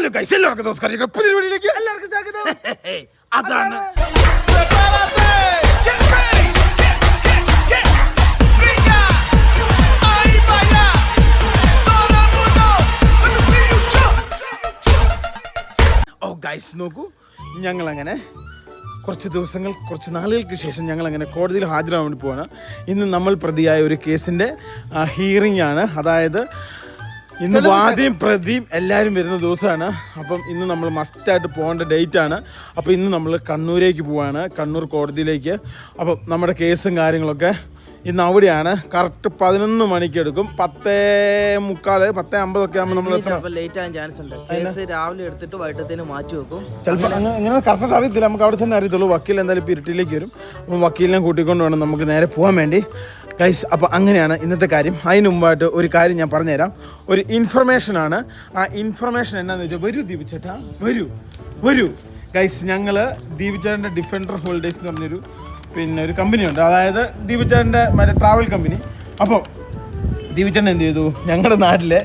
Hello guys എല്ലാവർക്കും നമസ്കാരം. പുതിയ വീഡിയോയിലേക്ക് എല്ലാവർക്കും സ്വാഗതം. അതാണ്. ഓ ഗൈസ് നോക്കൂ. ഞങ്ങൾ അങ്ങനെ കുറച്ച് ദിവസങ്ങൾ കുറച്ച് നാളുകൾക്ക് ശേഷം ഞങ്ങൾ അങ്ങനെ കോടതിയിൽ ഹാജരാകാൻ വേണ്ടി പോവാണ്. ഇന്ന് നമ്മൾ പ്രതിയായ ഒരു കേസിന്റെ ഹിയറിംഗ് ആണ്. അതായത് ഇന്ന് വാദിയും പ്രതിയും എല്ലാവരും വരുന്ന ദിവസമാണ്. അപ്പം ഇന്ന് നമ്മൾ മസ്റ്റായിട്ട് പോകേണ്ട ഡേറ്റ് ആണ്. അപ്പം ഇന്ന് നമ്മൾ കണ്ണൂരേക്ക് പോവാണ് കണ്ണൂർ കോടതിയിലേക്ക്. അപ്പം നമ്മുടെ കേസും കാര്യങ്ങളൊക്കെ ഇന്ന് അവിടെയാണ്. കറക്റ്റ് പതിനൊന്ന് മണിക്ക് എടുക്കും പത്തേ മുക്കാൽ പത്തേ അമ്പതൊക്കെ ആകുമ്പോൾ നമ്മൾ ലേറ്റ് ആകാൻ ചാൻസ് ഉണ്ട്. കേസ് രാവിലെ എടുത്തിട്ട് വൈകിട്ടത്തേന് മാറ്റി വെക്കും. ചിലപ്പോൾ അങ്ങനെ കറക്റ്റ് അറിയത്തില്ല. നമുക്ക് അവിടെ ചെന്ന് അറിയത്തുള്ളൂ. വക്കീൽ എന്തായാലും ഇപ്പോൾ ഇരുട്ടിലേക്ക് വരും. അപ്പം വക്കീലിനെ കൂട്ടിക്കൊണ്ട് വേണം നമുക്ക് നേരെ പോകാൻ വേണ്ടി. ഗൈസ് അപ്പോൾ അങ്ങനെയാണ് ഇന്നത്തെ കാര്യം. അതിന് മുമ്പായിട്ട് ഒരു കാര്യം ഞാൻ പറഞ്ഞുതരാം. ഒരു ഇൻഫർമേഷനാണ് ആ ഇൻഫർമേഷൻ എന്നാന്ന് വെച്ചാൽ വരൂ ദീപിച്ചേട്ടാ വരൂ വരൂ. ഗൈസ് ഞങ്ങൾ ദീപിച്ചേട്ടന്റെ ഡിഫൻഡർ ഹോളിഡേയ്സ് എന്ന് പറഞ്ഞൊരു പിന്നെ ഒരു കമ്പനിയുണ്ട് അതായത് ദീപിച്ചേട്ടന്റെ മറ്റേ ട്രാവൽ കമ്പനി അപ്പോൾ ദീപിച്ചേട്ടൻ എന്ത് ചെയ്തു? ഞങ്ങളുടെ നാട്ടിലെ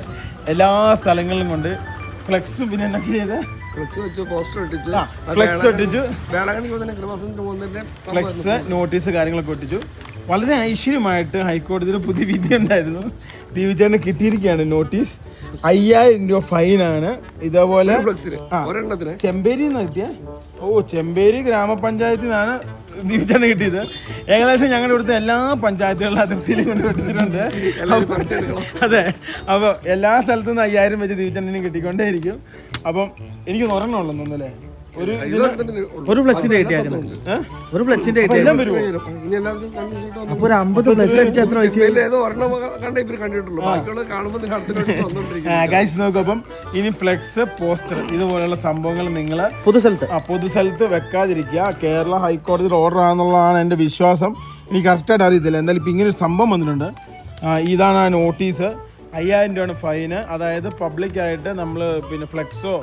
എല്ലാ സ്ഥലങ്ങളിലും കൊണ്ട് ഫ്ലെക്സും പിന്നെ എന്നൊക്കെ ചെയ്ത്? ഫ്ലെക്സ് വെച്ചു പോസ്റ്റർ ഒട്ടിച്ചു ആ, ഫ്ലെക്സ് ഒട്ടിച്ചു വേളാങ്കണ്ണി പോകുന്നതിന്റെ കൃപാസനത്തിന് പോകുന്നതിന്റെ ഫ്ലെക്സ് നോട്ടീസ് കാര്യങ്ങളൊക്കെ ഒട്ടിച്ചു വളരെ ഐശ്വര്യമായിട്ട് ഹൈക്കോടതിയിൽ പുതിയ വിധി ഉണ്ടായിരുന്നു. ദീപിച്ചേട്ടന് കിട്ടിയിരിക്കുകയാണ് നോട്ടീസ്. അയ്യായിരം രൂപ ഫൈനാണ്. ഇതേപോലെ. ചെമ്പേരി കിട്ടിയ? ഓ ചെമ്പേരി ഗ്രാമപഞ്ചായത്തിൽ നിന്നാണ് ദീപിച്ചാണ് കിട്ടിയത്. ഏകദേശം ഞങ്ങളുടെ ഇവിടുത്തെ എല്ലാ പഞ്ചായത്തുകളിലും അതിർത്തിയിലും കൊണ്ട് വിട്ടിട്ടുണ്ട് അതെ അപ്പോൾ എല്ലാ സ്ഥലത്തു നിന്ന് അയ്യായിരം വെച്ച് ദീപിച്ചാണ്ടിനും കിട്ടിക്കൊണ്ടേയിരിക്കും. അപ്പം എനിക്ക് ഒരെണ്ണം ഉള്ളു തോന്നുന്നല്ലേ ഒരു ഉള്ളൂ. ഒരു കിട്ടിയായിരുന്നു ഫ്ലെക്സിന്റെ അപ്പൊ ഒരു അമ്പത് ഫ്ലക്സ് അടിച്ച എത്ര ഗൈസ് നോക്കൂ അപ്പം ഇനി ഫ്ലെക്സ് പോസ്റ്റർ ഇതുപോലെയുള്ള സംഭവങ്ങൾ നിങ്ങൾ പൊതുസ്ഥലത്ത് പൊതുസ്ഥലത്ത് പൊതു സ്ഥലത്ത് വെക്കാതിരിക്കുക. കേരള ഹൈക്കോടതി ഓർഡർ ആണെന്നുള്ളതാണ് എന്റെ വിശ്വാസം. എനിക്ക് കറക്റ്റായിട്ട് അറിയത്തില്ല. എന്തായാലും ഇപ്പം ഇങ്ങനെ ഒരു സംഭവം വന്നിട്ടുണ്ട്. ഇതാണ് ആ നോട്ടീസ് അയ്യായിരം രൂപയാണ് ഫൈന് അതായത് പബ്ലിക്കായിട്ട് നമ്മൾ പിന്നെ ഫ്ലെക്സോ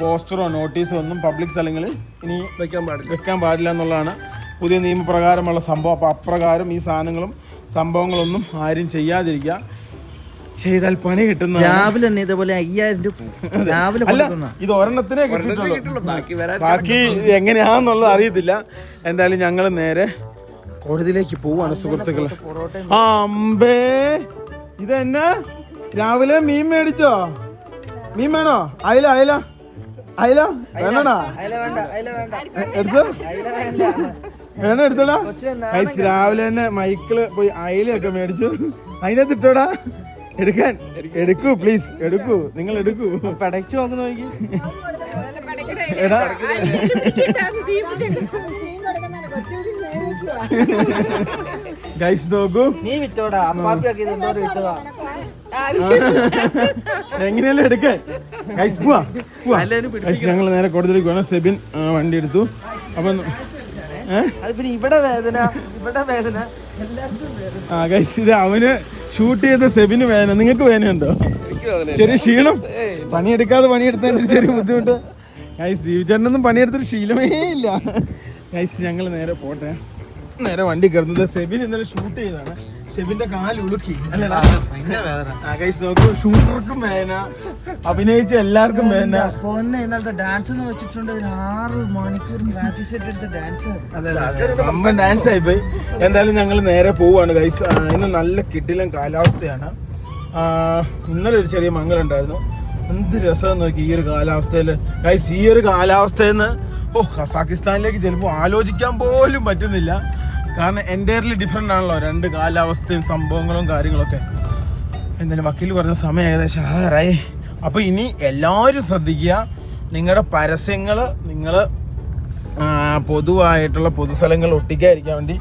പോസ്റ്ററോ നോട്ടീസോ ഒന്നും പബ്ലിക് സ്ഥലങ്ങളിൽ ഇനി വെക്കാൻ പാടില്ല. വെക്കാൻ പാടില്ല എന്നുള്ളതാണ് പുതിയ നിയമപ്രകാരമുള്ള സംഭവം. അപ്പോൾ അപ്രകാരം ഈ സാധനങ്ങളും സംഭവങ്ങളൊന്നും ആരും ചെയ്യാതിരിക്കുക. ചെയ്താൽ പണി കിട്ടുന്ന രാവിലെ തന്നെ ഇതേപോലെ അയ്യായിരം രൂപ രാവിലെ അല്ല ഇത് ഒരെണ്ണത്തിനെ കിട്ടിയിട്ടുള്ളൂ. ബാക്കി എങ്ങനെയാണെന്നുള്ളത് ബാക്കി എങ്ങനെയാന്നുള്ളത് അറിയത്തില്ല. എന്തായാലും ഞങ്ങൾ നേരെ കോടതിയിലേക്ക് പോവാണ് സുഹൃത്തുക്കൾ ആ, അമ്പേ. ഇതെന്നാ? രാവിലെ മീൻ മേടിച്ചോ? മീൻ വേണോ? ആയില്ല അയില. അയില? വേണ്ടടാ എടുത്തോ? വേണം എടുത്തോടാ? ഐസ് രാവിലെ തന്നെ മൈക്കിൾ പോയി അയിലൊക്കെ മേടിച്ചു. അതിനകത്ത് ഇട്ടോടാ. എടുക്കാൻ. എടുക്കൂ പ്ലീസ് എടുക്കൂ. നിങ്ങൾ എടുക്കൂ. പടച്ചു നോക്കുന്ന നോക്കി ഗൈസ് നോക്കൂ. നീ വിറ്റോടാ. അപ്പാപ്പിയൊക്കെ വിറ്റതാ. എങ്ങനെയല്ലേ എടുക്കാൻ? ഗൈസ് പോവാ ഗൈസ് ഞങ്ങൾ നേരെ കോടതിയിലേക്ക് വേണം സെബിൻ വണ്ടി എടുത്തു. അപ്പം അത് പിന്നെ ഇവിടെ വേദന ഇവിടെ വേദന ആ ഗൈസ് ഇത് അവന് ഷൂട്ട് ചെയ്ത സെബിന് വേദന. നിങ്ങൾക്ക് ഉണ്ടോ ചെറിയ ക്ഷീണം. പണിയെടുക്കാതെ പണിയെടുത്തതിന് ചെറിയ ബുദ്ധിമുട്ട്. ഗൈസ് ദീപചേട്ടനൊന്നും പണിയെടുത്തൊരു ശീലമേ ഇല്ല. ഗൈസ് ഞങ്ങൾ നേരെ പോട്ടെ. നേരെ വണ്ടി കയറുന്നത് സെബിൻ ഇന്നലെ ഷൂട്ട് ചെയ്തതാണ്. സെബിന്റെ കാൽ ഉളുക്കി. നോക്കൂ ഷൂട്ടർക്കും വേന അഭിനയിച്ച എല്ലാവർക്കും വേന പൊന്നെ ഇന്നലത്തെ ഡാൻസ് എന്ന് വെച്ചിട്ടുണ്ട് ഒരു ആറ് മണിക്കൂർ പ്രാക്ടീസ് എടുത്ത ഡാൻസ് ഡാൻസ് ആയി പോയി എന്തായാലും ഞങ്ങൾ നേരെ പോവാണ് ഗൈസ് ഇന്ന് നല്ല കിട്ടിലും കാലാവസ്ഥയാണ്. ഇന്നലെ ഒരു ചെറിയ മംഗളുണ്ടായിരുന്നു എന്ത് രസം നോക്കി ഈ ഒരു കാലാവസ്ഥയിൽ ഗൈസ് ഈ ഒരു കാലാവസ്ഥയിൽ നിന്ന് ഓ കസാക്കിസ്ഥാനിലേക്ക് ചിലപ്പോൾ ആലോചിക്കാൻ പോലും പറ്റുന്നില്ല. കാരണം എന്റയർലി ഡിഫറെന്റ് ആണല്ലോ രണ്ട് കാലാവസ്ഥയും സംഭവങ്ങളും കാര്യങ്ങളൊക്കെ. എന്തായാലും വക്കീൽ പറഞ്ഞ സമയം ഏകദേശം ആറായി. അപ്പോൾ ഇനി എല്ലാവരും ശ്രദ്ധിക്കുക നിങ്ങളുടെ പരസ്യങ്ങൾ നിങ്ങൾ പൊതുവായിട്ടുള്ള പൊതുസ്ഥലങ്ങൾ ഒട്ടിക്കാതിരിക്കാൻ വേണ്ടി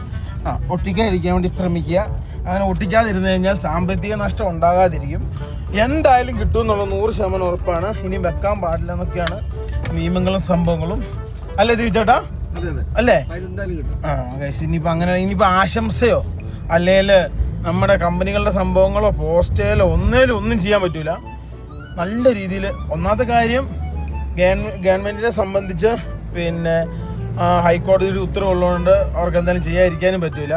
ആ ഒട്ടിക്കാതിരിക്കാൻ വേണ്ടി ശ്രമിക്കുക. അങ്ങനെ ഒട്ടിക്കാതിരുന്നു കഴിഞ്ഞാൽ സാമ്പത്തിക നഷ്ടം ഉണ്ടാകാതിരിക്കും. എന്തായാലും കിട്ടും എന്നുള്ള നൂറ് ശതമാനം ഉറപ്പാണ്. ഇനി വെക്കാൻ പാടില്ല എന്നൊക്കെയാണ് നിയമങ്ങളും സംഭവങ്ങളും. അല്ലേ അതെ അല്ലേ? ഇനിയിപ്പോ ആ ഗൈസ് ഇനിയിപ്പോൾ അങ്ങനെ ഇനിയിപ്പോ ആശംസയോ? അല്ലെങ്കിൽ നമ്മുടെ കമ്പനികളുടെ സംഭവങ്ങളോ പോസ്റ്റേലോ ഒന്നേലും ഒന്നും ചെയ്യാൻ പറ്റൂല. നല്ല രീതിയിൽ ഒന്നാമത്തെ കാര്യം ഗവൺമെന്റിനെ സംബന്ധിച്ച് പിന്നെ ഹൈക്കോടതിയുടെ ഹൈക്കോടതി ഒരു ഉത്തരവുള്ളതുകൊണ്ട് അവർക്ക് എന്തായാലും ചെയ്യാതിരിക്കാനും പറ്റൂല.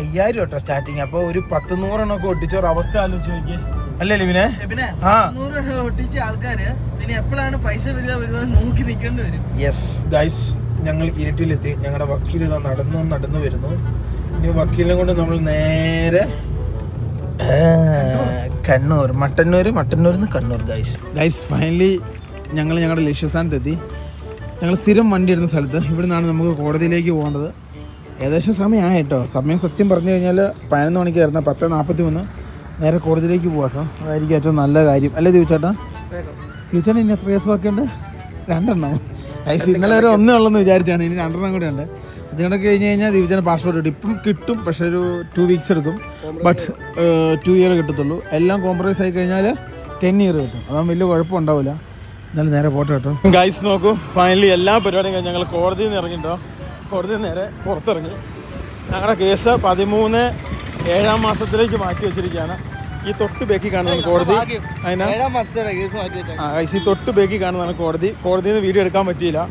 അയ്യായിരം കേട്ടോ സ്റ്റാർട്ടിങ് അപ്പോൾ ഒരു പത്ത് നൂറെണ്ണമൊക്കെ ഒട്ടിച്ച ഒരു അവസ്ഥ ആലോചിച്ച് നോക്കി അല്ലേ ലിവിനെ പിന്നെ ആ. നൂറ് രൂപ ഒട്ടിച്ച ആൾക്കാര് പിന്നെ എപ്പോഴാണ് പൈസ വരിക വരുക നോക്കി നിൽക്കേണ്ടി വരും. യെസ് ഗൈസ് ഞങ്ങൾ ഇരുട്ടിലെത്തി. ഞങ്ങളുടെ വക്കീൽ ഇതാ നടന്നു നടന്നു വരുന്നു. ഇനി വക്കീലിനെ കൊണ്ട് നമ്മൾ നേരെ കണ്ണൂർ മട്ടന്നൂർ മട്ടന്നൂരിൽ നിന്ന് കണ്ണൂർ ഗൈസ് ഗൈസ് ഫൈനലി ഞങ്ങൾ ഞങ്ങളുടെ ലക്ഷ്യസ്ഥാനത്തെത്തി ഞങ്ങൾ സ്ഥിരം വണ്ടി ഇടുന്ന സ്ഥലത്ത്. ഇവിടെ നിന്നാണ് നമുക്ക് കോടതിയിലേക്ക് പോകേണ്ടത്. ഏകദേശം സമയമായി കേട്ടോ സമയം സത്യം പറഞ്ഞു കഴിഞ്ഞാൽ പതിനൊന്ന് മണിക്കായിരുന്നു പത്ത് നാൽപ്പത്തി മൂന്ന് നേരെ കോടതിയിലേക്ക് പോവാട്ടോ അതായിരിക്കും ഏറ്റവും നല്ല കാര്യം. അല്ലേ ദിവച്ചേട്ടാ? ദിവച്ചേട്ടാ ഇനി എത്ര കേസ് ബാക്കിയുണ്ട്? രണ്ടെണ്ണം. ഐസ് ഇന്നലെ വരെ ഒന്നേ ഉള്ളെന്ന് വിചാരിച്ചാണ്. ഇനി രണ്ടെണ്ണം കൂടെ ഉണ്ട്. അതുകൊണ്ടൊക്കെ കഴിഞ്ഞ് കഴിഞ്ഞാൽ ദിവചന പാസ്പോർട്ട് കിട്ടും. ഇപ്പം കിട്ടും പക്ഷെ ഒരു ടു വീക്സ് എടുക്കും. ബട്ട് ടു ഇയർ കിട്ടത്തുള്ളൂ. എല്ലാം കോംപ്രമൈസ് ആയി കഴിഞ്ഞാൽ ടെൻ ഇയർ കിട്ടും. അതാകുമ്പോൾ വലിയ കുഴപ്പമുണ്ടാവില്ല എന്നാലും നേരെ പോട്ടെ കേട്ടോ ഗൈസ് നോക്കൂ. ഫൈനലി എല്ലാ പരിപാടിയും കഴിഞ്ഞ് ഞങ്ങൾ കോടതിയിൽ നിന്ന് ഇറങ്ങിട്ടോ കോടതിയിൽ നേരെ പുറത്തിറങ്ങി. ഞങ്ങളുടെ കേസ് പതിമൂന്ന് ഏഴാം മാസത്തിലേക്ക് മാറ്റി വെച്ചിരിക്കുകയാണ്. ഈ തൊട്ട് ബേക്കി കാണുന്ന കോടതി. അതിനാ ആ ഈ തൊട്ട് ബേക്കി കാണുന്നതാണ് കോടതി. കോടതിയിൽ നിന്ന് വീഡിയോ എടുക്കാൻ പറ്റിയില്ല.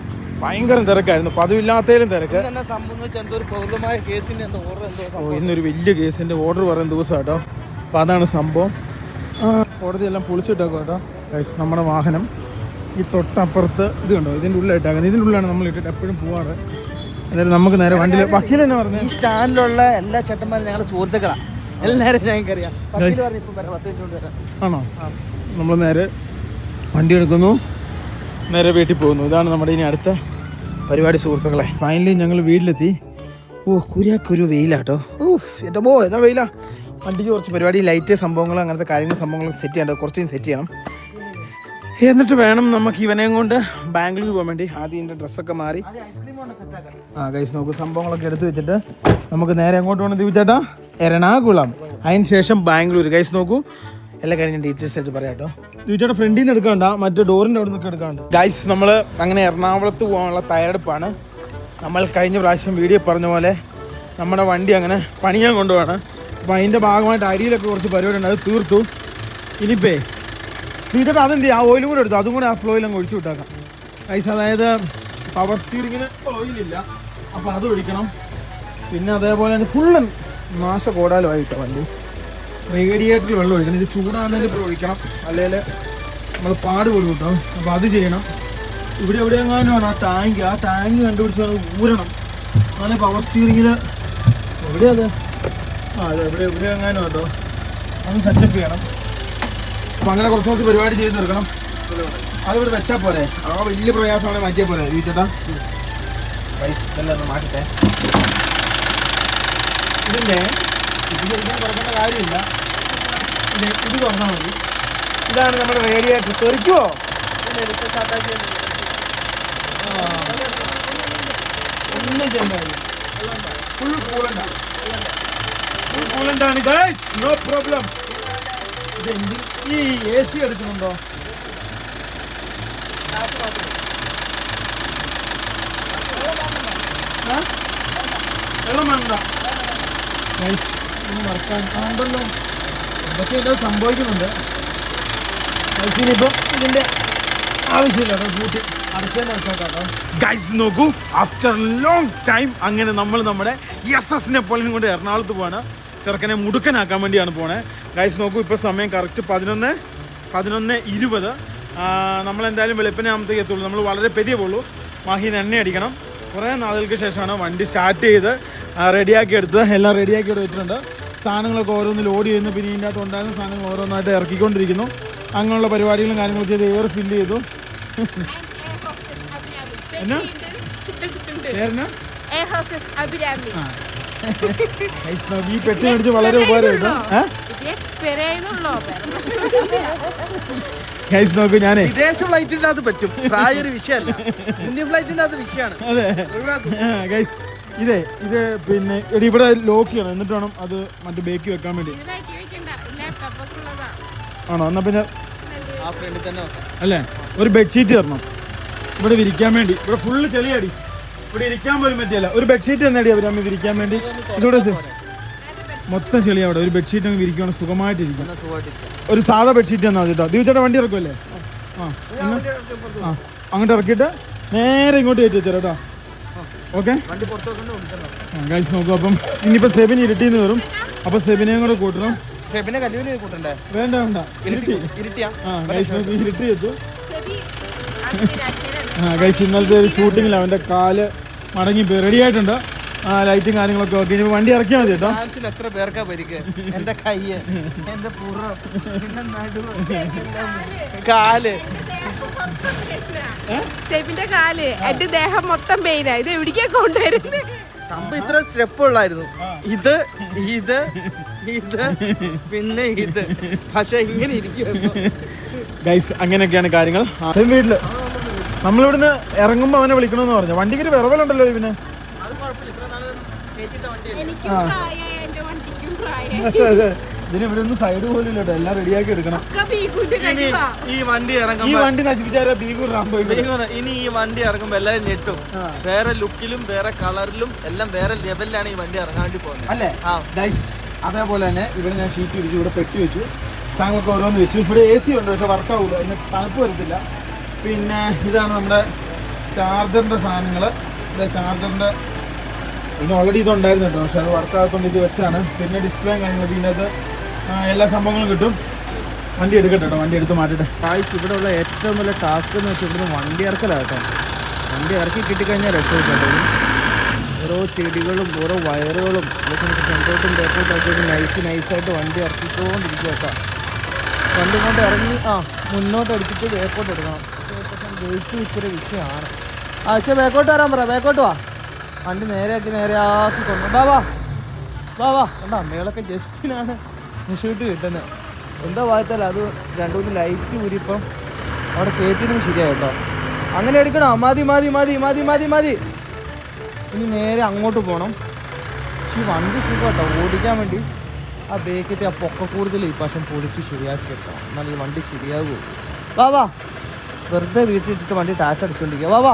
ഭയങ്കര തിരക്കായിരുന്നു. പതിവില്ലാത്തതിലും തിരക്ക്. ഓ ഇന്നൊരു വലിയ കേസിന്റെ ഓർഡർ പറയുന്ന ദിവസം കേട്ടോ അപ്പൊ അതാണ് സംഭവം. കോടതിയെല്ലാം പൊളിച്ചിട്ടേക്കോ കേട്ടോ നമ്മുടെ വാഹനം ഈ തൊട്ടപ്പുറത്ത് ഇത് കണ്ടോ? ഇതിന്റെ ഉള്ളിലായിട്ടാകുന്നത് ഇതിന്റെ ഉള്ളിലാണ് നമ്മൾ ഇട്ടിട്ട് എപ്പോഴും പോവാറ്. അതായത് നമുക്ക് നേരെ വണ്ടിയിൽ വക്കീൽ തന്നെ പറഞ്ഞു. ഈ സ്റ്റാൻഡിലുള്ള എല്ലാ ചേട്ടന്മാരും ഞങ്ങളുടെ സുഹൃത്തുക്കളാണ് എല്ലാവരും ഞങ്ങൾക്കറിയാം. മിനിറ്റ് കൊണ്ട് വരാം. ആണോ? നമ്മൾ നേരെ വണ്ടി എടുക്കുന്നു. നേരെ വീട്ടിൽ പോകുന്നു. ഇതാണ് നമ്മുടെ ഇനി അടുത്ത പരിപാടി സുഹൃത്തുക്കളെ. ഫൈനലി ഞങ്ങൾ വീട്ടിലെത്തി. ഓ കുര്യാക്കൊരു വെയിലാട്ടോ. ഓഹ് എന്റെ ബോ എന്താ വെയിലാ. വണ്ടിക്ക് കുറച്ച് പരിപാടി ലൈറ്റ് സംഭവങ്ങൾ അങ്ങനത്തെ കാര്യങ്ങൾ സംഭവങ്ങൾ സെറ്റ് ചെയ്യേണ്ടത് കുറച്ചും സെറ്റ് ചെയ്യണം. എന്നിട്ട് വേണം നമുക്ക് ഇവനെയും കൊണ്ട് ബാംഗ്ലൂർ പോകാൻ വേണ്ടി. ആദ്യം ഇതിന്റെ ഡ്രസ്സൊക്കെ മാറി. ആ കൈസ് നോക്ക് സംഭവങ്ങളൊക്കെ എടുത്തു വെച്ചിട്ട് നമുക്ക് നേരെ എങ്ങോട്ട് പോകണം ദിവചേട്ടാ എറണാകുളം. അതിന് ശേഷം ബാംഗ്ലൂർ കൈസ് നോക്കൂ. എല്ലാ കാര്യം ഞാൻ ഡീറ്റെയിൽസ് ആയിട്ട് പറയാം കേട്ടോ. ദിവചേട്ടാ ഫ്രണ്ടിൽ നിന്ന് എടുക്കണ്ട മറ്റേ ഡോറിന്റെ അവിടെ നിന്നൊക്കെ എടുക്കാണ്ട് ഗൈസ് നമ്മൾ അങ്ങനെ എറണാകുളത്ത് പോകാനുള്ള തയ്യാറെടുപ്പാണ്. നമ്മൾ കഴിഞ്ഞ പ്രാവശ്യം വീഡിയോ പറഞ്ഞ പോലെ നമ്മുടെ വണ്ടി അങ്ങനെ പണിയാൻ കൊണ്ടുപോകണം അപ്പോൾ അതിന്റെ ഭാഗമായിട്ട് അരിയിലൊക്കെ കുറച്ച് പരിപാടി ഉണ്ട്. അത് തീർത്തു. ഇനിയിപ്പേ ദിവചേട്ടാ അതെന്ത് ആ ഓയിലും കൂടെ എടുത്തു? അതും കൂടെ ആ ഫ്ലോയിൽ അങ്ങ് ഒഴിച്ചു വിട്ടേക്കാം. ഐസ് അതായത് പവർ സ്റ്റീറിങ്ങിന് ഓയിലില്ല അപ്പോൾ അത് ഒഴിക്കണം. പിന്നെ അതേപോലെ തന്നെ ഫുള്ള് നാശ കോടാലുമായിട്ട് വണ്ടി? റേഡിയേറ്ററിൽ വെള്ളം ഒഴിക്കണം. ഇത് ചൂടാകുന്നതിന് ഇപ്പോൾ ഒഴിക്കണം. അല്ലെങ്കിൽ നമ്മൾ പാട് പോലും കിട്ടും. അപ്പോൾ അത് ചെയ്യണം. ഇവിടെ എവിടെ എങ്ങാനും ആ ടാങ്ക് ആ ടാങ്ക് കണ്ടുപിടിച്ച് അത് ഊരണം. അങ്ങനെ പവർ സ്റ്റീറിങ്ങിൽ എവിടെയാ അത്? ആ അതെ എവിടെ എവിടെ എങ്ങാനും കേട്ടോ. അത് സെറ്റപ്പ് ചെയ്യണം. അപ്പോൾ അങ്ങനെ കുറച്ച് കുറച്ച് പരിപാടി ചെയ്ത് തീർക്കണം അതിവിടെ വെച്ചാൽ പോരെ. ആ വലിയ പ്രയാസമാണ് മാറ്റിയാൽ പോരെ ചേട്ടാ പൈസ ഇതെല്ലാം ഒന്ന് മാറ്റട്ടെ. ഇതിന്റെ ഇത് ശരിക്കും തുറക്കേണ്ട കാര്യമില്ല. ഇത് ഇത് തുറന്നാൽ മതി. ഇതാണ് നമ്മുടെ റേഡിയേറ്റർ തെറിക്കുമോ ഒന്നും ചെയ്യണ്ടാവില്ല ഫുൾ കൂളണ്ടാണ് ഫുൾ കൂളണ്ടാണ് ഗൈസ് നോ പ്രോബ്ലം ഈ എ സി എടുക്കുന്നുണ്ടോ? വെള്ളം വേണ്ട. നൈസ് മറക്കാൻ ഉണ്ടല്ലോ എന്തൊക്കെ ഇത് സംഭവിക്കുന്നുണ്ട്. നൈസ് ഇനിയിപ്പം ഇതിന്റെ ആവശ്യമില്ല കേട്ടോ കേട്ടോ. ഗൈസ് നോക്കൂ ആഫ്റ്റർ ലോങ് ടൈം അങ്ങനെ നമ്മൾ നമ്മുടെ എസ് എസിനെ പോലും കൊണ്ട് എറണാകുളത്ത് പോവാണ്. ചെറുക്കനെ മുടുക്കനാക്കാൻ വേണ്ടിയാണ് പോണേ. ഗൈസ് നോക്കൂ ഇപ്പോൾ സമയം കറക്റ്റ് പതിനൊന്ന് പതിനൊന്ന് ഇരുപത്. നമ്മളെന്തായാലും വെളുപ്പിനെ ആകുമ്പോഴത്തേക്ക് എത്തുള്ളൂ. നമ്മൾ വളരെ പെരിയ പോകുള്ളൂ മാഹിന് എണ്ണ അടിക്കണം. കുറേ നാളുകൾക്ക് ശേഷമാണ് വണ്ടി സ്റ്റാർട്ട് ചെയ്ത് റെഡിയാക്കി എടുത്ത് എല്ലാം റെഡിയാക്കി എടുത്തിട്ടുണ്ട് വെച്ചിട്ടുണ്ട്. സാധനങ്ങളൊക്കെ ഓരോന്ന് ലോഡ് ചെയ്യുന്നു. പിന്നെ ഇതിന്റെ അകത്ത് ഉണ്ടായിരുന്ന സാധനങ്ങൾ ഓരോന്നായിട്ട് ഇറക്കിക്കൊണ്ടിരിക്കുന്നു. അങ്ങനെയുള്ള പരിപാടികളും കാര്യങ്ങളും ചെയ്ത് എയർ ഫില്ല് ചെയ്തു. എന്നാ? എയർ ഹോസ്റ്റസ് ഈ പെട്ടി മേടിച്ച് വളരെ ഉപകാരമായിരുന്നു ഗൈസ് നോക്കൂ ഞാനേ. വിദേശ ഫ്ലൈറ്റിന്റെ അത് പറ്റും. പ്രായ ഒരു വിഷയമല്ല. ഇന്ത്യൻ ഫ്ലൈറ്റിന്റെ അത്. വിഷയമാണ് അതെ ഗൈസ് ഇതേ ഇത് പിന്നെ എടി ഇവിടെ ലോക്ക് ചെയ്യണം. എന്നിട്ട് വേണം അത് മറ്റേ ബേക്കി വെക്കാൻ വേണ്ടി. ആണോ? എന്നാ പിന്നെ അല്ലേ? ഒരു ബെഡ്ഷീറ്റ് തരണം. ഇവിടെ വിരിക്കാൻ വേണ്ടി. ഇവിടെ ഫുള്ള് ചെളിയടി. ഇവിടെ ഇരിക്കാൻ പോലും പറ്റിയല്ല. ഒരു ബെഡ്ഷീറ്റ് തന്നടി അവർ അമ്മ വിരിക്കാൻ വേണ്ടി. ഇതോടെ മൊത്തം ചെളി അവിടെ. ഒരു ബെഡ്ഷീറ്റ് അങ്ങ് വിരിക്കുകയാണ് സുഖമായിട്ടിരിക്കും. എന്നാ ഒരു സാധാ ബെഡ്ഷീറ്റ് തന്നാൽ മതി കേട്ടോ. ദീപച്ചേട്ടാ വണ്ടി ഇറക്കുമല്ലേ ആ ആ അങ്ങോട്ട് ഇറക്കിയിട്ട് നേരെ ഇങ്ങോട്ട് കയറ്റി വെച്ചേരാ കേട്ടോ. ഓക്കെ? വണ്ടി നോക്കും. അപ്പം ഇനിയിപ്പോൾ സെബിൻ ഇരുട്ടിന്ന് വരും. അപ്പോൾ സെബിനെയും കൂടെ കൂട്ടണം. സെബിനെ കല്ലൂര് കൂട്ടണ്ടേ? വേണ്ട വേണ്ട. ഇരുട്ടി ഇരുട്ടിയാ? ആ ഗൈസ് നോക്കി. ഇരുട്ടി എത്തു ആ ഗൈസ് ഇന്നലത്തെ ഒരു ഷൂട്ടിങ്ങിൽ അവന്റെ കാൽ മടങ്ങി റെഡി ആയിട്ടുണ്ട്. ആ ലൈറ്റും കാര്യങ്ങളൊക്കെ ഓക്കെ ഇനി വണ്ടി ഇറക്കിയാൽ മതി കേട്ടോ. എത്ര പേർക്കാ പരിക്ക്? എന്റെ കയ്യ് എന്റെ പുറം പിന്നെ നടുവ് കാൽ. സെബിന്റെ കാൽ എന്റെ ദേഹം മൊത്തം പെയിനാ ഇത് എവിടേക്കാ കൊണ്ടുവരുന്നത് സംഭവം ഇത്ര സ്റ്റെപ്പ് ഉള്ളായിരുന്നു. ഇത് ഇത് ഇത് പിന്നെ ഇത്. പക്ഷെ ഇങ്ങനെ ഇരിക്കുവായിരുന്നു. ഗൈസ് അങ്ങനെയൊക്കെയാണ് കാര്യങ്ങൾ. അതും വീട്ടിൽ. നമ്മളിവിടുന്ന് ഇറങ്ങുമ്പോൾ അവനെ വിളിക്കണമെന്ന് പറഞ്ഞു. വണ്ടിക്ക് ഒരു വിറവലുണ്ടല്ലോ ഇവന്. ഇതിന് ഇവിടെ ഒന്നും സൈഡ് പോലും ഇല്ലട്ടോ എല്ലാം റെഡിയാക്കി എടുക്കണം. ഈ വണ്ടി ഈ വണ്ടി നശിപ്പിച്ചാലേ ബീഗൂർ ഇനി ഈ വണ്ടി ഇറങ്ങുമ്പോ എല്ലാരും ഞെട്ടും. വേറെ ലുക്കിലും വേറെ കളറിലും എല്ലാം വേറെ ലെവലിലാണ് ഈ വണ്ടി ഇറങ്ങാൻ വേണ്ടി പോകുന്നത്. അല്ലേ? അതേപോലെ തന്നെ ഇവിടെ ഞാൻ ഷീറ്റ് ഇടിച്ച് ഇവിടെ പെട്ടി വെച്ചു. സാധനങ്ങളൊക്കെ ഓരോന്ന് വെച്ചു. ഇവിടെ എ സി ഉണ്ട് പക്ഷെ വർക്ക് ആവില്ല അതിന് തണുപ്പ് വരത്തില്ല. പിന്നെ ഇതാണ് നമ്മുടെ ചാർജറിന്റെ സാധനങ്ങൾ ഇത് ചാർജറിന്റെ പിന്നെ ഓൾറെഡി ഇതുണ്ടായിരുന്നു കേട്ടോ. പക്ഷെ അത് വർക്ക് ആകാത്തതുകൊണ്ട് ഇത് വെച്ചാണ്. പിന്നെ ഡിസ്പ്ലേയും കാര്യങ്ങളും. പിന്നെ അത് എല്ലാ സംഭവങ്ങളും കിട്ടും. വണ്ടി എടുക്കട്ടെ കേട്ടോ. വണ്ടി എടുത്ത് മാറ്റട്ടെ. ആയുസ് ഇവിടെ ഉള്ള ഏറ്റവും വലിയ ടാസ്ക് എന്ന് വെച്ചാൽ ഇവിടുന്ന് വണ്ടി ഇറക്കലാട്ടോ വണ്ടി ഇറക്കി കിട്ടിക്കഴിഞ്ഞാൽ രക്ഷപ്പെട്ടു ഓരോ ചെടികളും ഓരോ വയറുകളും അതേസമയത്ത് ഫ്രണ്ടോട്ടും ബാക്കോട്ടും ആക്കി നൈസ് നൈസായിട്ട് വണ്ടി ഇറക്കിക്കൊണ്ടിരിക്കുക വണ്ടി ഇറങ്ങി ആ മുന്നോട്ട് അടിച്ചിട്ട് ബേക്കോട്ട് എടുക്കണം. വെയിറ്റ് ഇത്തിരി വിഷയമാണ്. ആ അച്ഛ ബേക്കോട്ട് വരാൻ പറ ബേക്കോട്ട് വാ. വണ്ടി നേരെയാക്കി ആക്കി കൊണ്ടു. വാ വാ. വാ വാ. കണ്ടാ അമ്മകളൊക്കെ ജസ്റ്റിനാണ് ഷൂട്ട് കിട്ടുന്നത് എന്താ വായിച്ചാൽ അത് രണ്ടു മൂന്ന് ലൈറ്റ് ഊരിപ്പം അവിടെ കയറ്റിനും ശരിയായി കേട്ടോ. അങ്ങനെ എടുക്കണോ? മതി മതി മതി മതി മതി മതി. ഇനി നേരെ അങ്ങോട്ട് പോകണം പക്ഷേ വണ്ടി സുഖം കേട്ടോ. ഓടിക്കാൻ വേണ്ടി ആ ബേക്കിട്ട് ആ പൊക്ക കൂടുതൽ ഈ പ്രാവശ്യം പൊളിച്ച് ശരിയാക്കി വെക്കണം എന്നാൽ ഈ വണ്ടി ശരിയാകുമോ വാ വാ. വെറുതെ വീട്ടിലിട്ടിട്ട് വണ്ടി ടാച്ച് അടിച്ചോണ്ടിരിക്കുക. വാ വാ.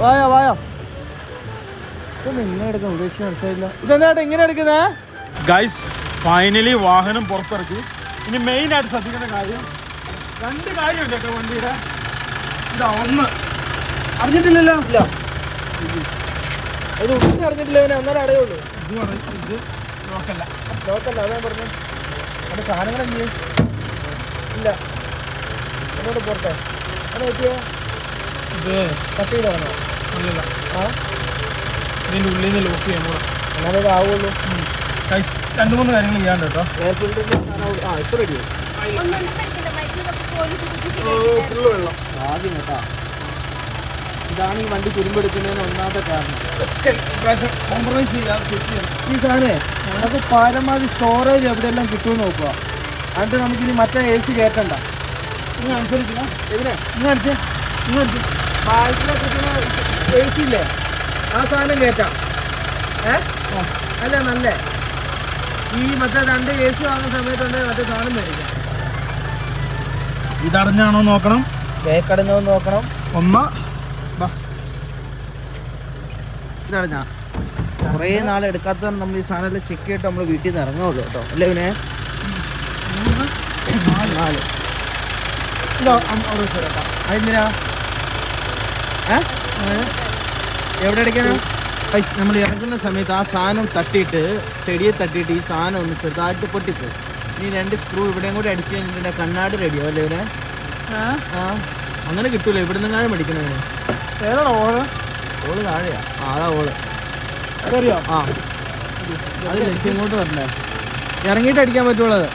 വായോ വായോ. ഇതൊന്നും ഇങ്ങനെ എടുക്കാൻ ഉദ്ദേശിച്ച് മനസ്സിലായില്ല. ഇതെന്താ ഇങ്ങനെ എടുക്കുന്നേ? ഗൈസ് ഫൈനലി വാഹനം പുറത്തിറക്കി. ഇനി മെയിൻ ആയിട്ട് ശ്രദ്ധിക്കേണ്ട കാര്യം രണ്ട് കാര്യമുണ്ട് കേട്ടോ വണ്ടിയുടെ. ഇതാ ഒന്ന്. അറിഞ്ഞിട്ടില്ലല്ലോ? ഇല്ല. ഇത് ഒന്നും അറിഞ്ഞിട്ടില്ല അന്നേരം അറിയുള്ളൂ ഇത് ഇത്. ലോക്കല്ല. ലോക്കല്ല അതാ പറഞ്ഞു. അവിടെ സാധനങ്ങൾ എന്ത് ഇല്ല. എന്നോട് പോട്ടെ. അത് പറ്റിയോ ഇത് കട്ട് ചെയ്താണോ അല്ലല്ല ആ? ഇതിന്റെ ഉള്ളിൽ നിന്ന് ലോക്ക് ചെയ്യാൻ പോകാം എന്നാലേ ഇത് ആവുള്ളൂ. രണ്ട് മൂന്ന് കാര്യങ്ങൾ ചെയ്യാണ്ട് കേട്ടോ. എയർ ഫിൽറ്ററിന്റെ സാധനം ആ ഇപ്പം റെഡിയോ ഫുള്ള് വെള്ളം. ആദ്യം കേട്ടാ. ഇതാണ് ഈ വണ്ടി തുരുമ്പെടുക്കുന്നതിന് ഒന്നാമത്തെ കാരണം. ഇപ്രാവശ്യം കോംപ്രമൈസ് ചെയ്യാം ഈ സാധനേ നമുക്ക് പരമാവധി സ്റ്റോറേജ് എവിടെയെല്ലാം കിട്ടുമെന്ന് നോക്കുക. എന്നിട്ട് നമുക്കിനി മറ്റേ എ സി കയറ്റണ്ട നിങ്ങൾ അനുസരിച്ചില്ല ഇതിനെ നിങ്ങൾ അടിച്ചേ നിങ്ങൾ അടിച്ച് ബാക്കിലെ കിട്ടുന്ന എ സി ഇല്ലേ? ആ സാധനം കയറ്റാം. ഏ? അല്ല നല്ല? ഈ മറ്റേ രണ്ട് എ സി വാങ്ങുന്ന സമയത്തുണ്ടെങ്കിൽ മറ്റേ സാധനം മേടിക്കാം. ഇതടഞ്ഞാണോ നോക്കണം? കേക്കടഞ്ഞോ നോക്കണം. ഒന്ന്. ഇതടഞ്ഞാ കുറേ നാൾ എടുക്കാത്തതാണ് നമ്മൾ ഈ സാധനം ചെക്ക് ചെയ്തിട്ട് നമ്മൾ വീട്ടിൽ നിന്ന് ഇറങ്ങുള്ളൂ കേട്ടോ. അല്ലേ പിന്നെ നാല്. അതെന്തിനാ? എവിടെ അടിക്കാനോ പൈസ നമ്മൾ ഇറങ്ങുന്ന സമയത്ത് ആ സാധനം തട്ടിയിട്ട് ചെടിയെ തട്ടിയിട്ട് ഈ സാധനം ഒന്ന് ചെറുതായിട്ട് പൊട്ടിപ്പോയി. ഇനി രണ്ട് സ്ക്രൂ ഇവിടെയും കൂടി അടിച്ച് കഴിഞ്ഞിട്ട് കണ്ണാടി റെഡിയോ അല്ലേ ഇവനെ ആ. അങ്ങനെ കിട്ടൂല? ഇവിടെ നിന്നാണ് മേടിക്കണത് ഏതാടാ ഓൾ താഴെയാ. അതാ ഓൾ. ആ. അത് ലക്ഷ്യം ഇങ്ങോട്ട് വരണ്ടേ? ഇറങ്ങിയിട്ട് അടിക്കാൻ പറ്റുള്ളൂ അത്?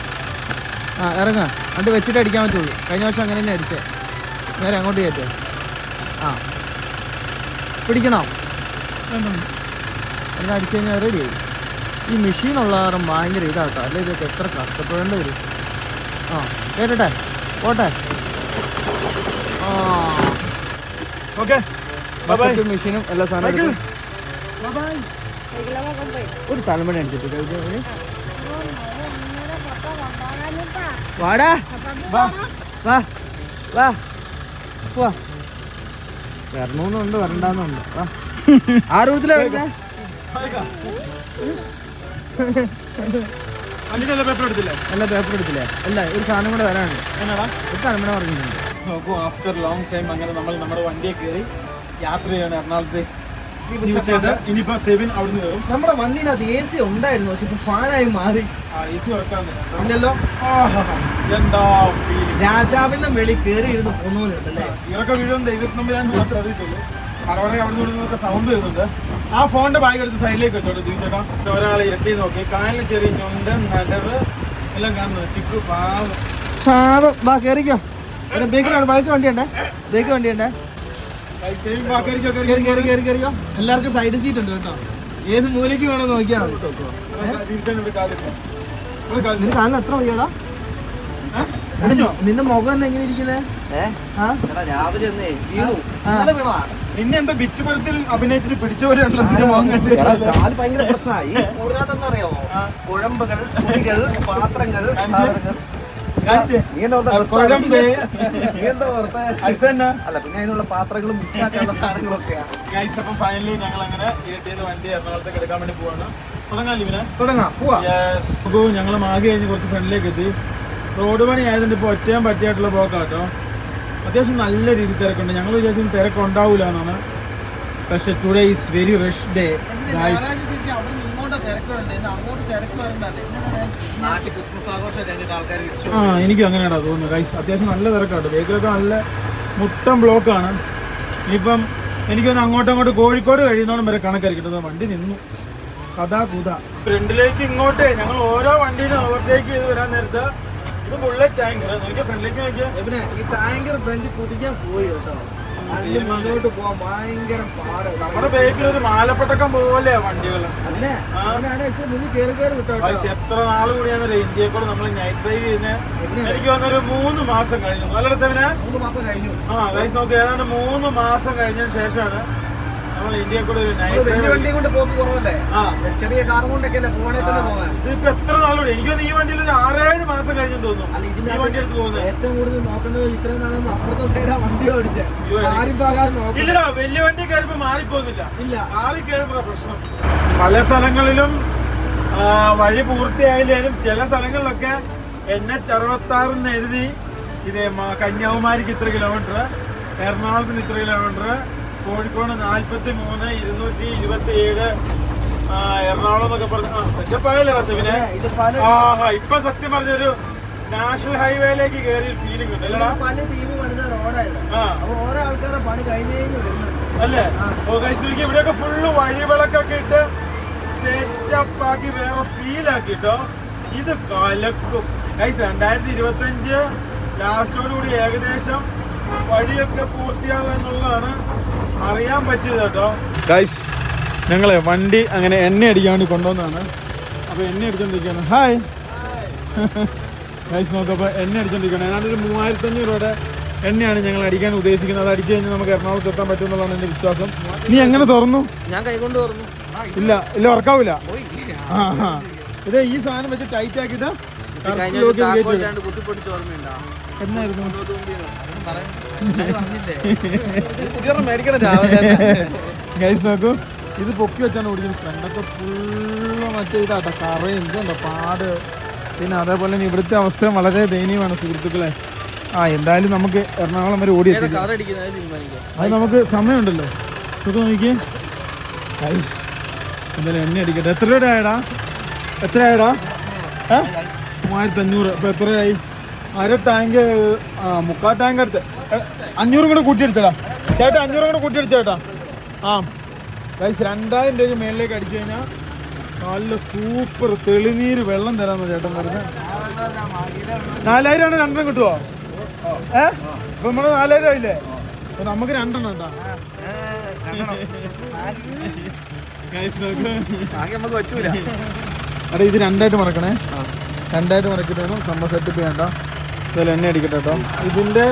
ആ ഇറങ്ങാ. അത് വെച്ചിട്ട് അടിക്കാൻ പറ്റുള്ളൂ കഴിഞ്ഞ വർഷം അങ്ങനെ തന്നെ അടിച്ചേ. നേരെ അങ്ങോട്ട് കയറ്റേ. ആ. പിടിക്കണോ? അത് അടിച്ചു കഴിഞ്ഞാൽ റെഡി ആയി. ഈ മെഷീൻ ഉള്ള കാരണം ഭയങ്കര ഇതാട്ടോ. അല്ലെ ഇതൊക്കെ എത്ര കഷ്ടപ്പെടേണ്ടി വരും ആ കേട്ടട്ടെ? പോട്ടെ. ആ. ഓക്കെ മെഷീനും എല്ലാ സാധനവും ഒരു തലമണി അടിച്ചിട്ട് വാടാ. വാ. വാ. വാ. വാ. വരണമെന്നുണ്ട് വരണ്ടെന്നുണ്ട്. വാ. ആ റൂട്ടിലാ വരുന്നേ വണ്ടിയുടെ പേപ്പർ എടുത്തില്ലേ? അല്ല പേപ്പർ എടുത്തില്ലേ? അല്ല ഒരു സാധനം കൂടെ വരാനുണ്ട് ഒരു തലമുറ പറഞ്ഞിട്ടുണ്ട്. നോക്കൂ ആഫ്റ്റർ ലോങ് ടൈം അങ്ങനെ നമ്മൾ നമ്മുടെ വണ്ടിയെ കയറി യാത്ര ചെയ്യണം എറണാകുളത്ത് ഇനിയിപ്പോ സെവിൻ അവിടുന്ന് കയറും നമ്മുടെ വണ്ടിനകത്ത് എ സി ഉണ്ടായിരുന്നു പക്ഷെ ഇപ്പൊ ഫാനായി മാറി. ഇല്ലല്ലോ. എന്താ രാജാവിന്റെ വെളി കയറി ഇരുന്ന് പോകുന്നവരുണ്ടല്ലേ ഇറക്കം വീഴും ദൈവത്തിന് നമ്പരാൻ മാത്രമേ അറിയത്തുള്ളൂ. അവിടെ അവിടെ നിന്നൊക്കെ സൗണ്ട് വരുന്നുണ്ട്. ആ ഫോണിന്റെ ബാഗ് എടുത്ത് സൈഡിലേക്ക് വെച്ചോട്ടെ ദിവചേട്ടാ ഒരാളെ ഇരട്ടി നോക്കി. കാലിന് ചെറിയ ഞൊണ്ട് നടവ് എല്ലാം ചിക്കു പാവം. പാവം. വാ കയറിക്കോ ബേക്കിലാണ് ബൈക്ക് വണ്ടിയുണ്ടേ ബേക്ക് വണ്ടിയുണ്ടേ കയറി കയറി കയറി കയറിയോ എല്ലാവർക്കും സൈഡ് സീറ്റ് ഉണ്ട് കേട്ടോ. ഏത് മൂലയ്ക്ക് വേണോ നോക്കിയാൽ നിന്റെ കാലിന് എത്ര വയ്യടാ. നിന്റെ- മുഖം തന്നെ എങ്ങനെ ഇരിക്കുന്നേ? രാവിലെ. നിന്നെ എന്താ വിറ്റുപുരത്തിൽ അഭിനയിച്ചിട്ട് പിടിച്ചവരുണ്ടല്ലോ നിന്റെ മുഖം കണ്ട് കാൽ ഭയങ്കര പ്രശ്നമായി. അറിയാമോ കുഴമ്പുകൾ പാത്രങ്ങൾ അല്ല പിന്നെ അതിനുള്ള പാത്രങ്ങളും മിക്സ് ആക്കാനുള്ള സാധനങ്ങളൊക്കെയാണ് ഫൈനലി ഞങ്ങൾ അങ്ങനെ വണ്ടി എറണാകുളത്തേക്ക് എടുക്കാൻ വേണ്ടി പോവാണ്. തുടങ്ങാൻ ലിമിനെ. തുടങ്ങാം പോവാ. യെസ് ഞങ്ങൾ മാഗി കഴിഞ്ഞ് കുറച്ച് ഫ്രണ്ടിലേക്ക് എത്തി. റോഡ് പണി ആയതുകൊണ്ട് ഇപ്പോൾ ഒറ്റയാൻ പറ്റിയായിട്ടുള്ള ബ്ലോക്കാട്ടോ അത്യാവശ്യം നല്ല രീതിയിൽ തിരക്കുണ്ട്. ഞങ്ങൾ വിചാരിച്ചു തിരക്ക് ഉണ്ടാവില്ല എന്നാണ് പക്ഷെ today is very rush day guys ആ എനിക്കും അങ്ങനെയാണ് തോന്നുന്നത്. ഗൈസ് അത്യാവശ്യം നല്ല തിരക്കാണ് ബേക്കിലൊക്കെ നല്ല മുട്ടം ബ്ലോക്കാണ്. ഇനിയിപ്പം എനിക്കൊന്ന് അങ്ങോട്ടും അങ്ങോട്ട് കോഴിക്കോട് കഴിയുന്നോണം വരെ കണക്കായിരിക്കും. വണ്ടി നിന്നു. കഥാ കുത. ഫ്രണ്ടിലേക്ക് ഇങ്ങോട്ടേ ഞങ്ങൾ ഓരോ വണ്ടിയും ഓവർടേക്ക് ചെയ്ത് വരാൻ നേരത്തെ ഇത് ബുള്ളറ്റ് ടാങ്കർ നോക്കിയാൽ ഫ്രണ്ടിലേക്ക് നോക്കിയാൽ ഈ ടാങ്കർ ഫ്രണ്ട് കുതിക്കാൻ പോയി കേട്ടോ. മുന്നോട്ട് പോവാൻ ഭയങ്കര പാട്. നമ്മുടെ ബേക്കിൽ ഒരു മാലപ്പെട്ടക്കം പോലെ വണ്ടികൾ. അതിനെ മുന്നിൽ കയറി കയറി വിട്ടോ കേട്ടോ. എത്ര നാൾ കൂടിയാന്നല്ലേ ഇന്ത്യയെ കൂടെ നമ്മൾ നൈറ്റ് ഡ്രൈവ് ചെയ്യുന്നത് എനിക്ക് വന്നൊരു മൂന്ന് മാസം കഴിഞ്ഞു. നല്ല സെവന മൂന്ന് മാസം കഴിഞ്ഞു. ആ ഗൈസ് നോക്ക് ഏതാണ്ട് മൂന്ന് മാസം കഴിഞ്ഞതിന് ശേഷമാണ് നമ്മൾ ഇന്ത്യയെ കൂടെ ഒരു നമ്മൾ വലിയ ഡ്രൈവ് വണ്ടി കൊണ്ട് പോക്ക് കുറവല്ലേ? ആ. ചെറിയ കാർ കൊണ്ടൊക്കെ അല്ലേ പോകണേ തന്നെ പോകാൻ? ഇതിപ്പോ എത്ര നാളുകൂടി എനിക്ക് തോന്നുന്നു ഈ വണ്ടിയിൽ ഒരു ആറേഴ് മാസം കഴിഞ്ഞെന്ന് തോന്നുന്നു. അല്ല ഈ വണ്ടി എടുത്ത് പോകുന്നത്. ഏറ്റവും കൂടുതൽ നോക്കേണ്ടത് ഇത്രയും നാളും അപ്പുറത്തെ സൈഡാ വണ്ടി ഓടിച്ചത് ആരിപ്പാകാൻ നോക്കില്ല ഇല്ലടാ വലിയ വണ്ടി മാറിപ്പോകുന്നില്ല. ഇല്ല. മാറി കയറുമ്പോ പ്രശ്നം. പല സ്ഥലങ്ങളിലും ആ, വഴി പൂർത്തിയായില്ലേലും ചില സ്ഥലങ്ങളിലൊക്കെ എൻ എച്ച് അറുപത്തി എഴുതി ഇത് മ- കന്യാകുമാരിക്ക് ഇത്ര കിലോമീറ്റർ എറണാകുളത്തിന് ഇത്ര കിലോമീറ്റർ കോഴിക്കോട് നാൽപ്പത്തി മൂന്ന് ഇരുന്നൂറ്റി ഇരുപത്തി ഏഴ് എറണാകുളം എന്നൊക്കെ പറഞ്ഞു. പഴയല്ലേ സെറ്റപ്പായല്ലോ ആഹാ ഇപ്പൊ സത്യം പറഞ്ഞൊരു നാഷണൽ ഹൈവേയിലേക്ക് കയറിയ ഫീലിംഗ് ഉണ്ട്. അല്ലടാ. പല ടീം പണിത റോഡായത്. ആ. അപ്പൊ ഓരോ ആൾക്കാരെ പണി കഴിഞ്ഞ് കഴിഞ്ഞ് വരുന്നുണ്ട് അല്ലേ? ഓ ഇവിടെയൊക്കെ ഫുള്ള് വഴിവിളക്കൊക്കെ ഇട്ട് സെറ്റപ്പ് ആക്കി വേറെ ഫീൽ ആക്കിട്ടോ ഇത് കലക്കും. ഗൈസ് രണ്ടായിരത്തി ഇരുപത്തി അഞ്ച് ലാസ്റ്റോടുകൂടി ഏകദേശം വഴിയൊക്കെ പൂർത്തിയാകുക എന്നുള്ളതാണ് അറിയാൻ പറ്റിയത് കേട്ടോ. ഗൈസ് ഞങ്ങളെ വണ്ടി അങ്ങനെ എണ്ണ അടിക്കാൻ വേണ്ടി കൊണ്ടുവന്നതാണ്. അപ്പോൾ എണ്ണ അടിച്ചോണ്ടിരിക്കുകയാണ് ഹായ് ഗൈസ് നോക്കപ്പോ എണ്ണ അടിച്ചോണ്ടിരിക്കുകയാണ് ഏതാണ്ട് ഒരു മൂവായിരത്തി അഞ്ഞൂറ് രൂപയുടെ എണ്ണയാണ് ഞങ്ങൾ അടിക്കാൻ ഉദ്ദേശിക്കുന്നത്. അത് അടിച്ചു കഴിഞ്ഞാൽ നമുക്ക് എറണാകുളത്ത് എത്താൻ പറ്റും എന്നുള്ളതാണ് എന്റെ വിശ്വാസം. നീ എങ്ങനെ തുറന്നു? ഞാൻ കൈകൊണ്ട് തുറന്നു. ഇല്ല. ഇല്ല ആ. ഇത് ഈ സാധനം വെച്ച് ടൈറ്റ് ആക്കിയിട്ട് ഓർമ്മയുണ്ടോ? എന്നായിരുന്നു? ഗൈസ് നോക്കൂ. ഇത് പൊക്കി വെച്ചാണ് ഓടിക്കുന്നത് ഫ്രണ്ടൊക്കെ ഫുള്ള് മറ്റേ ഇതാട്ടോ. കറയും ഇതുണ്ടോ പാട്. പിന്നെ അതേപോലെ തന്നെ ഇവിടുത്തെ അവസ്ഥ വളരെ ദയനീയമാണ് സുഹൃത്തുക്കളെ. ആ എന്തായാലും നമുക്ക് എറണാകുളം വരെ ഓടി അത് നമുക്ക് സമയമുണ്ടല്ലോ. ഇത് നോക്കിയേ ഗൈസ് എന്തായാലും എണ്ണ അടിക്കട്ടെ. എത്ര രൂപ ആയടാ? എത്ര ആയടാ? ഏ? മൂവായിരത്തി അഞ്ഞൂറ് ഇപ്പൊ എത്രയായി? അര ടാങ്ക് മുക്കാൽ ടാങ്ക് അടുത്ത്. അഞ്ഞൂറും കൂടെ കൂട്ടിയടിച്ചടാ ചേട്ടാ അഞ്ഞൂറും കൂടെ കൂട്ടിയടിച്ചേട്ടാ ആ. ഗൈസ് രണ്ടായിരം രൂപ മേളിലേക്ക് അടിച്ചു കഴിഞ്ഞാൽ നല്ല സൂപ്പർ തെളിനീര് വെള്ളം തരാമെന്ന് ചേട്ടൻ പറഞ്ഞു നാലായിരം ആണ് രണ്ടെണ്ണം കിട്ടുമോ ഏ? ഇപ്പൊ നമ്മൾ നാലായിരം ആയില്ലേ? അപ്പൊ നമുക്ക് രണ്ടെണ്ണം പറ്റൂല. എടാ ഇത് രണ്ടായിട്ട് മറക്കണേ. രണ്ടായിട്ട് മറക്കിട്ടാണ് സംഭവം സെറ്റപ്പ് ചെയ്യണ്ട ഇതിൽ എണ്ണ അടിക്കട്ടെ കേട്ടോ ഇതിന്റെ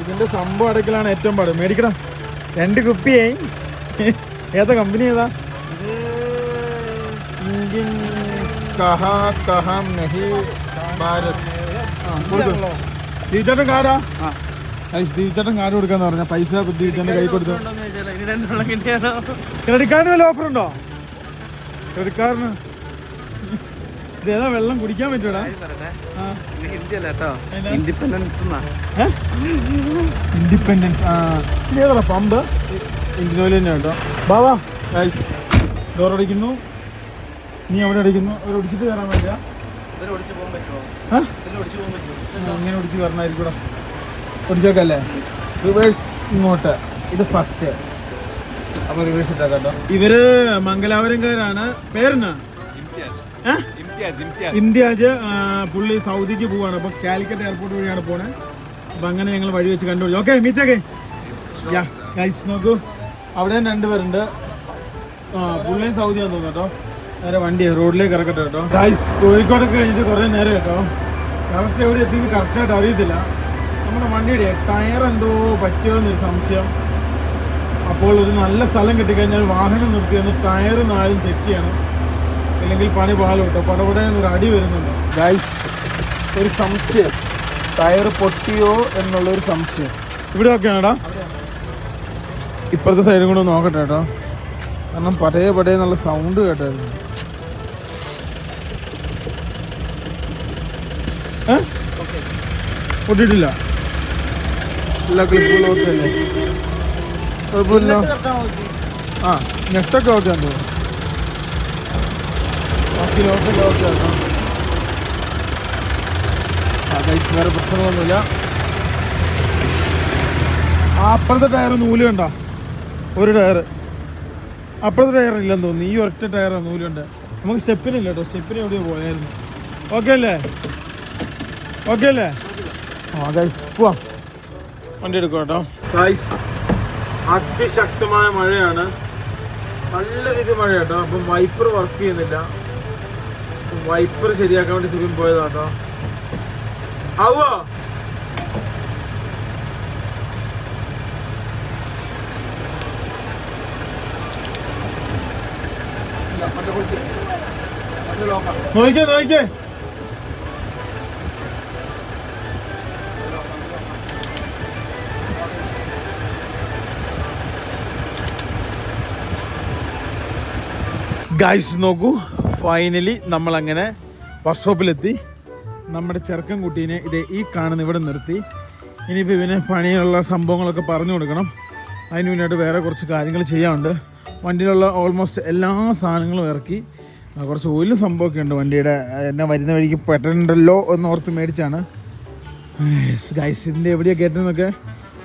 ഇതിന്റെ സംഭവം അടക്കലാണ് ഏറ്റവും പാട്. മേടിക്കണം. രണ്ട് കുപ്പിയായി. ഏതാ കമ്പനി ഏതാ? ഇന്ത്യൻ കഹ കഹം നഹി ഭാരത്. ആ കാരാ കാർഡാ? കൊടുക്കാന്ന് പറഞ്ഞ പൈസ കൈ കൊടുത്തു. ക്രെഡിറ്റ് കാർഡിന് വല്ല ഓഫർ ഉണ്ടോ? ക്രെഡിറ്റ് കാർഡിന് ഇത് ഏതാ വെള്ളം കുടിക്കാൻ പറ്റൂടാ? ഇൻഡിപെൻഡൻസ് ഇൻഡിപെൻഡൻസ് ആ. ഇത് പമ്പ്? ഇന്ത്യൻ ഓയിൽ തന്നെ കേട്ടോ. ബാബാ ഗൈസ് ഡോർ അടിക്കുന്നു നീ അവിടെ അടിക്കുന്നു അവർ ഒടിച്ചിട്ട് കയറാൻ പറ്റില്ല. ആ? ഒടിച്ചു പോകാൻ പറ്റുമോ? അങ്ങനെ ഒടിച്ച് കയറണമായിരിക്കും ഒടിച്ചേക്കല്ലേ? റിവേഴ്സ് ഇങ്ങോട്ട്. ഇത് ഫസ്റ്റ് അപ്പൊ റിവേഴ്സ് ഇട്ടാ കേട്ടോ. ഇവർ മംഗലാപുരംകാരാണ്. പേരെന്നാ? ആ, പുള്ളി സൗദിക്ക് പോവാണ്. അപ്പൊ കാലിക്കറ്റ് എയർപോർട്ട് വഴിയാണ് പോണേ. അപ്പൊ അങ്ങനെ ഞങ്ങൾ വഴി വെച്ച് കണ്ടുപിടിച്ചു. ഓക്കെ മീറ്റൊക്കെ യാ ഗൈസ് നോക്കൂ. അവിടെ രണ്ടുപേരുണ്ട്. ആ പുള്ളിയും സൗദിയാന്ന് തോന്നുന്നു കേട്ടോ. നേരെ വണ്ടി റോഡിലേക്ക് ഇറക്കട്ടെ കേട്ടോ. ഗൈസ് കോഴിക്കോടൊക്കെ കഴിഞ്ഞിട്ട് കുറേ നേരം കേട്ടോ. കറക്റ്റ് എവിടെ എത്തിയത് കറക്റ്റായിട്ട് അറിയത്തില്ല. നമ്മുടെ വണ്ടിയുടെ ടയർ എന്തോ പറ്റിയോ എന്നൊരു സംശയം. അപ്പോൾ ഒരു നല്ല സ്ഥലം കിട്ടിക്കഴിഞ്ഞാൽ വാഹനം നിർത്തി ഒന്ന് ടയർ നാലും ചെക്ക് ചെയ്യണം. ഇല്ലെങ്കിൽ പണി പാലും കേട്ടോ പടപടെ ഒരു അടി വരുന്നുണ്ട്. ഗൈസ് ഒരു സംശയം. ടയർ പൊട്ടിയോ എന്നുള്ളൊരു സംശയം. ഇവിടെ ഒക്കെ ആടാ ഇപ്പുറത്തെ സൈഡും കൂടെ നോക്കട്ടെ കേട്ടോ. കാരണം പടയെ പടയെ നല്ല സൗണ്ട് കേട്ടായിരുന്നു. പൊട്ടിട്ടില്ല എല്ലാ ക്ലിപ്പുകളും ഓക്കെ അല്ലേ? കുഴപ്പമില്ല. ആ നെറ്റൊക്കെ ഓക്കെ ആണ് തോന്നുന്നു. ഓക്കെ ആട്ടോ ആ കൈസ് വേറെ പ്രശ്നങ്ങളൊന്നുമില്ല. ആ അപ്പുറത്തെ ടയർ നൂൽ കണ്ട? ഒരു ടയർ അപ്പുറത്തെ ടയർ ഇല്ലെന്ന് തോന്നുന്നു. ഈ ഒറ്റ ടയർ നൂലുണ്ട് നമുക്ക് സ്റ്റെപ്പിനില്ല കേട്ടോ. സ്റ്റെപ്പിന് എവിടെയോ പോയായിരുന്നു. ഓക്കെ അല്ലേ? ഓക്കെ അല്ലേ? ആ ഗൈസ് പോവാം. വണ്ടി എടുക്കും കേട്ടോ. ഗൈസ് അതിശക്തമായ മഴയാണ്. നല്ല രീതി മഴ കേട്ടോ. അപ്പം വൈപ്പർ വർക്ക് ചെയ്യുന്നില്ല. വൈപ്പർ ശരിയാക്കാൻ വേണ്ടി സിബിൻ പോയതാട്ടോ ലോക്കാം നോക്കിക്കേ നോക്കിക്കേ ഗൈസ് നോക്കൂ. ഫൈനലി നമ്മളങ്ങനെ വർക്ക്ഷോപ്പിലെത്തി നമ്മുടെ ചെറുക്കൻ കുട്ടീനെ ഇത് ഈ കാണുന്ന ഇവിടെ നിർത്തി. ഇനിയിപ്പോൾ ഇവന് പണിയുള്ള സംഭവങ്ങളൊക്കെ പറഞ്ഞു കൊടുക്കണം. അതിന് മുന്നായിട്ട് വേറെ കുറച്ച് കാര്യങ്ങൾ ചെയ്യാനുണ്ട്. വണ്ടിയിലുള്ള ഓൾമോസ്റ്റ് എല്ലാ സാധനങ്ങളും ഇറക്കി. കുറച്ച് ഓയിലും സംഭവമൊക്കെ ഉണ്ട് വണ്ടിയുടെ. എന്നെ വരുന്ന വഴിക്ക് പെട്ടണ്ടല്ലോ എന്ന് ഓർത്ത് മേടിച്ചാണ്. ഗൈസ് എവിടെയാണ് കയറ്റുന്നതൊക്കെ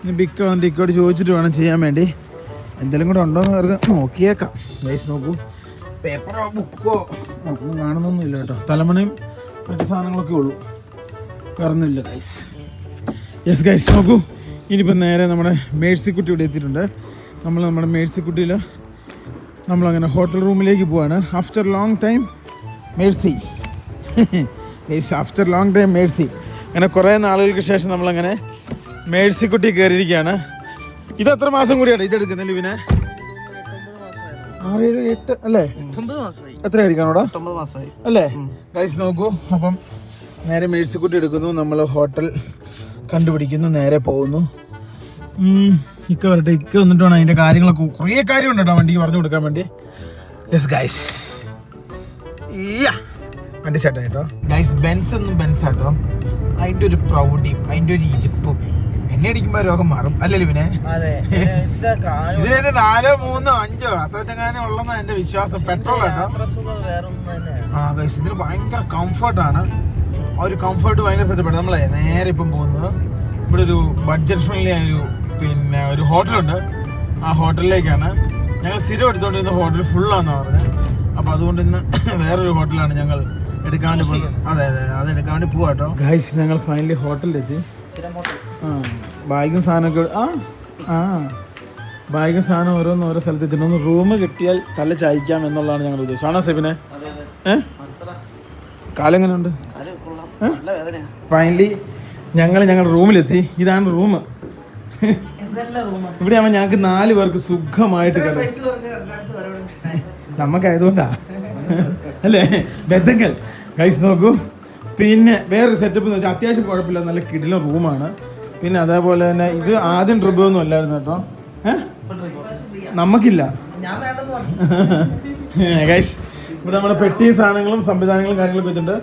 ഇനി ബിക്ക് വന്നിട്ട് ഇക്കോട് ചോദിച്ചിട്ട് വേണം ചെയ്യാൻ വേണ്ടി. എന്തെങ്കിലും കൂടെ ഉണ്ടോ എന്ന് വെറുതെ നോക്കിയേക്കാം. ഗൈസ് നോക്കൂ. പേപ്പറോ ബുക്കോ? ഒന്നും കാണുന്നൊന്നുമില്ല കേട്ടോ. തലമണയും മറ്റു സാധനങ്ങളൊക്കെ ഉള്ളൂ. വേറൊന്നുമില്ല ഗൈസ് യെസ് ഗൈസ് നോക്കൂ. ഇനിയിപ്പോൾ നേരെ നമ്മുടെ മേഴ്സിക്കുട്ടി ഇവിടെ എത്തിയിട്ടുണ്ട്. നമ്മൾ നമ്മുടെ മേഴ്സിക്കുട്ടിയിൽ നമ്മളങ്ങനെ ഹോട്ടൽ റൂമിലേക്ക് പോവാണ്. After long time mercy. Guys after long time mercy. അങ്ങനെ കുറേ നാളുകൾക്ക് ശേഷം നമ്മളങ്ങനെ മേഴ്സിക്കുട്ടി കയറിയിരിക്കുകയാണ്. ഇത് എത്ര മാസം കൂടിയാണ് ഇതെടുക്കുന്നില്ല ഇവനെ ആറ് ഏഴ് എട്ട് അല്ലേ? എത്ര മാസമായി. അല്ലേ? ഗൈസ് നോക്കൂ. അപ്പം നേരെ മേഴ്സിക്കുട്ടി എടുക്കുന്നു. നമ്മൾ ഹോട്ടൽ കണ്ടുപിടിക്കുന്നു. നേരെ പോകുന്നു. ഇക്ക വരട്ടെ. ഇക്ക വന്നിട്ട് വേണം അതിന്റെ കാര്യങ്ങളൊക്കെ കുറേ കാര്യമുണ്ട് കേട്ടോ വണ്ടിക്ക് പറഞ്ഞു കൊടുക്കാൻ വേണ്ടി. യെസ് ഗൈസ് വണ്ടി ചേട്ടാ കേട്ടോ. ഗൈസ് ബെൻസ് ഒന്നും ബെൻസ് ആട്ടോ അതിന്റെ ഒരു പ്രൗഢിയും അതിന്റെ ഒരു ഇരിപ്പും. എന്നെ അടിക്കുമ്പോ രോഗം മാറും. അല്ലല്ലോ പിന്നെ ഇതിന് നാലോ മൂന്നോ അഞ്ചോ അത്രറ്റങ്ങാനും ഉള്ളെന്നാ എന്റെ വിശ്വാസം. പെട്രോൾ ആ ഗൈസ് ഇതിന് ഭയങ്കര കംഫർട്ടാണ് ആ ഒരു കംഫർട്ട് ഭയങ്കര സെറ്റപ്പാണ് നമ്മളെ നേരെ ഇപ്പം പോകുന്നത് ഇവിടെ ഒരു ബഡ്ജറ്റ് ഫ്രണ്ട്ലി ആയ ഒരു പിന്നെ ഒരു ഹോട്ടലുണ്ട്. ആ ഹോട്ടലിലേക്കാണ്. ഞങ്ങൾ സ്ഥിരം എടുത്തുകൊണ്ടിരുന്ന ഹോട്ടൽ ഫുള്ളാന്നാണ് പറഞ്ഞത് അപ്പോൾ അതുകൊണ്ട് ഇന്ന് വേറൊരു ഹോട്ടലാണ് ഞങ്ങൾ എടുക്കാൻ വേണ്ടി പോകുന്നത്. അതെ അതെ അത് എടുക്കാൻ വേണ്ടി പോവാട്ടോ. ഗൈസ് ഞങ്ങൾ ഫൈനലി ഹോട്ടലിലെത്തി ബാഗും സാധനമൊക്കെ ആ ആ. ബാഗും സാധനം ഓരോന്ന് ഓരോ സ്ഥലത്ത് ഒന്ന് റൂം കിട്ടിയാൽ തല ചായ്ക്കാം എന്നുള്ളതാണ് ഞങ്ങൾ ഉദ്ദേശം. ആണോ സെബിനെ? കാലെങ്ങനെയുണ്ട് ഫൈനലി ഞങ്ങൾ ഞങ്ങളുടെ റൂമിലെത്തി. ഇതാണ് റൂം എന്തെല്ലാം റൂമാണ് ഇവിടെ ആകുമ്പോൾ ഞങ്ങൾക്ക് നാല് പേർക്ക് സുഖമായിട്ട് കിടക്കും. നമുക്കായതുകൊണ്ടാ അല്ലേ? ബന്ധങ്ങൾ. കഴിച്ച് നോക്കൂ. പിന്നെ വേറൊരു സെറ്റപ്പ് എന്ന് വെച്ചാൽ അത്യാവശ്യം കുഴപ്പമില്ല നല്ല കിടിലം റൂമാണ് പിന്നെ അതേപോലെ തന്നെ ഇത് ആദ്യം ട്രിപ്പ് ഒന്നും അല്ലായിരുന്നു കേട്ടോ. നമുക്കില്ല. ഇവിടെ നമ്മുടെ പെട്ടി സാധനങ്ങളും സംവിധാനങ്ങളും കാര്യങ്ങളൊക്കെ വെച്ചിട്ടുണ്ട്.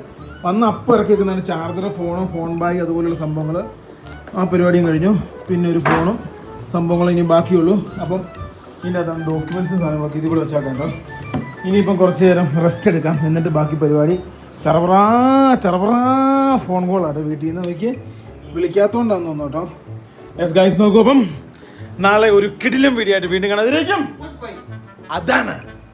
വന്ന് അപ്പം ഇറക്കി വെക്കുന്നതാണ് ചാർജർ ഫോണും ഫോൺ ബാഗ് അതുപോലുള്ള സംഭവങ്ങൾ ആ പരിപാടിയും കഴിഞ്ഞു. പിന്നെ ഒരു ഫോണും സംഭവങ്ങളും ഇനി ബാക്കിയുള്ളൂ. അപ്പം ഇതിന്റെ അകത്താണ് ഡോക്യുമെന്റ്സും സാധനങ്ങളൊക്കെ ഇത് കൂടെ വെച്ചാൽ കേട്ടോ ഇനിയിപ്പം കുറച്ച് നേരം റെസ്റ്റ് എടുക്കാം. എന്നിട്ട് ബാക്കി പരിപാടി. ചറപറാ ചറപറാ ഫോൺ കോളാട്ടോ വീട്ടിൽ നിന്ന് അവയ്ക്ക് വിളിക്കാത്തതുകൊണ്ടാന്ന് തോന്നുന്നു കേട്ടോ. യെസ് ഗൈസ് നോക്കൂ അപ്പം നാളെ ഒരു കിടിലും വീഡിയോ ആയിട്ട് വീണ്ടും കാണാതിരിക്കും അതാണ്.